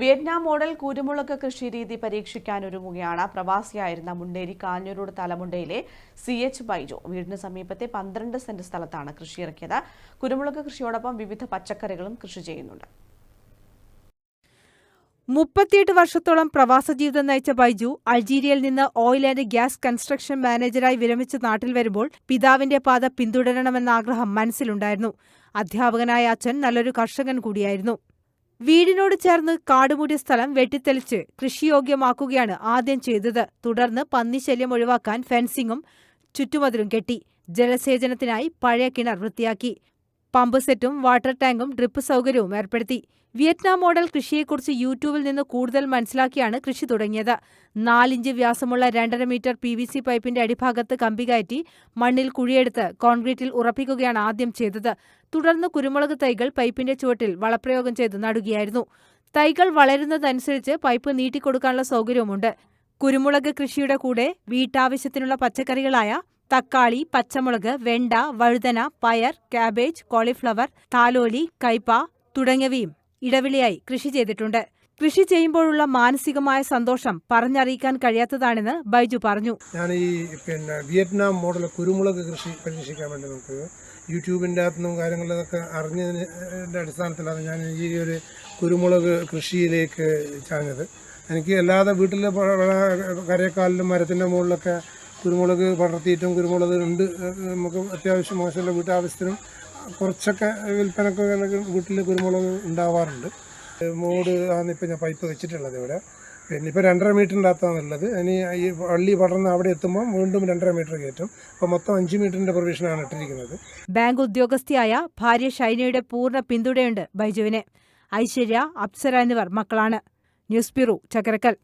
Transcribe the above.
Vietnam model കുരുമുളക് കൃഷിരീതി പരീക്ഷിക്കാനൊരുങ്ങുകയാണ്. പ്രവാസിയായിരുന്ന മുണ്ടേരി കാഞ്ഞൂരോട് തലമുണ്ടയിലെ സി എച്ച് ബൈജു വീടിന് സമീപത്തെ പന്ത്രണ്ട് സെന്റ് സ്ഥലത്താണ് കൃഷി ഇറക്കിയത് കുരുമുളക് കൃഷിയോടൊപ്പം വിവിധ പച്ചക്കറികളും കൃഷി ചെയ്യുന്നുണ്ട്. മുപ്പത്തിയെട്ട് വർഷത്തോളം പ്രവാസ ജീവിതം നയിച്ച ബൈജു അൾജീരിയയിൽ നിന്ന് ഓയിൽ ആൻഡ് ഗ്യാസ് കൺസ്ട്രക്ഷൻ മാനേജരായി വിരമിച്ച് നാട്ടിൽ വരുമ്പോൾ പിതാവിന്റെ പാത പിന്തുടരണമെന്ന ആഗ്രഹം മനസ്സിലുണ്ടായിരുന്നു. അധ്യാപകനായ അച്ഛൻ നല്ലൊരു കർഷകൻ കൂടിയായിരുന്നു. വീടിനോട് ചേർന്ന് കാടുമൂടിയ സ്ഥലം വെട്ടിത്തെളിച്ച് കൃഷിയോഗ്യമാക്കുകയാണ് ആദ്യം ചെയ്തത്. തുടർന്ന് പന്നിശല്യം ഒഴിവാക്കാൻ ഫെൻസിങ്ങും ചുറ്റുമതിലും കെട്ടി ജലസേചനത്തിനായി പഴയ കിണർ വൃത്തിയാക്കി. പമ്പ് സെറ്റും വാട്ടർ ടാങ്കും ഡ്രിപ്പ് സൗകര്യവും ഏർപ്പെടുത്തി. വിയറ്റ്നാം മോഡൽ കൃഷിയെക്കുറിച്ച് യൂട്യൂബിൽ നിന്ന് കൂടുതൽ മനസ്സിലാക്കിയാണ് കൃഷി തുടങ്ങിയത്. നാലിഞ്ച് വ്യാസമുള്ള രണ്ടര മീറ്റർ പി വി സി പൈപ്പിന്റെ അടിഭാഗത്ത് കമ്പി കയറ്റി മണ്ണിൽ കുഴിയെടുത്ത് കോൺക്രീറ്റിൽ ഉറപ്പിക്കുകയാണ് ആദ്യം ചെയ്തത്. തുടർന്ന് കുരുമുളക് തൈകൾ പൈപ്പിന്റെ ചുവട്ടിൽ വളപ്രയോഗം ചെയ്ത് നടുകയായിരുന്നു. തൈകൾ വളരുന്നതനുസരിച്ച് പൈപ്പ് നീട്ടിക്കൊടുക്കാനുള്ള സൗകര്യവുമുണ്ട്. കുരുമുളക് കൃഷിയുടെ കൂടെ വീട്ടാവശ്യത്തിനുള്ള പച്ചക്കറികളായ തക്കാളി പച്ചമുളക് വെണ്ട വഴുതന പയർ കാബേജ് കോളിഫ്ലവർ താലോലി കൈപ്പ തുടങ്ങിയവയും ഇടവിളയായി കൃഷി ചെയ്തിട്ടുണ്ട്. കൃഷി ചെയ്യുമ്പോഴുള്ള മാനസികമായ സന്തോഷം പറഞ്ഞറിയിക്കാൻ കഴിയാത്തതാണെന്ന് ബൈജു പറഞ്ഞു. ഞാൻ ഈ പിന്നെ വിയറ്റ്നാം മോഡൽ കുരുമുളക് കൃഷി പരീക്ഷിക്കാൻ വേണ്ടി നോക്കിയത് യൂട്യൂബിന്റെ അകത്തുനിന്നും കാര്യങ്ങളിലൊക്കെ അറിഞ്ഞതിന്റെ അടിസ്ഥാനത്തിലാണ് ഞാൻ ഈ ഒരു കുരുമുളക് കൃഷിയിലേക്ക് ചാഞ്ഞത്. എനിക്ക് അല്ലാതെ വീട്ടിലെ കരയക്കാലിലും മരത്തിന്റെ മുകളിലൊക്കെ കുരുമുളക് പടർത്തിയിട്ടും കുരുമുളക് ഉണ്ട് നമുക്ക് അത്യാവശ്യം മോശമുള്ള വീട്ടാവശ്യത്തിനും കുറച്ചൊക്കെ വിൽപ്പനക്ക് വീട്ടിൽ കുരുമുളക് ഉണ്ടാവാറുണ്ട്. മോഡ് ആണ് ഇപ്പോൾ ഞാൻ പൈപ്പ് വെച്ചിട്ടുള്ളത് ഇവിടെ. പിന്നെ ഇപ്പോൾ രണ്ടര മീറ്ററിന്റെ അകത്താണുള്ളത് ഇനി ഈ വള്ളി പടർന്ന് അവിടെ എത്തുമ്പോൾ വീണ്ടും രണ്ടര മീറ്റർ കയറ്റും. അപ്പോൾ മൊത്തം അഞ്ച് മീറ്ററിന്റെ പ്രൊവിഷനാണ് ഇട്ടിരിക്കുന്നത്. ബാങ്ക് ഉദ്യോഗസ്ഥയായ ഭാര്യ ഷൈനയുടെ പൂർണ പിന്തുണയുണ്ട് ബൈജുവിന്. ഐശ്വര്യ അപ്സര എന്നിവർ മക്കളാണ്. News bureau Chakkarakkal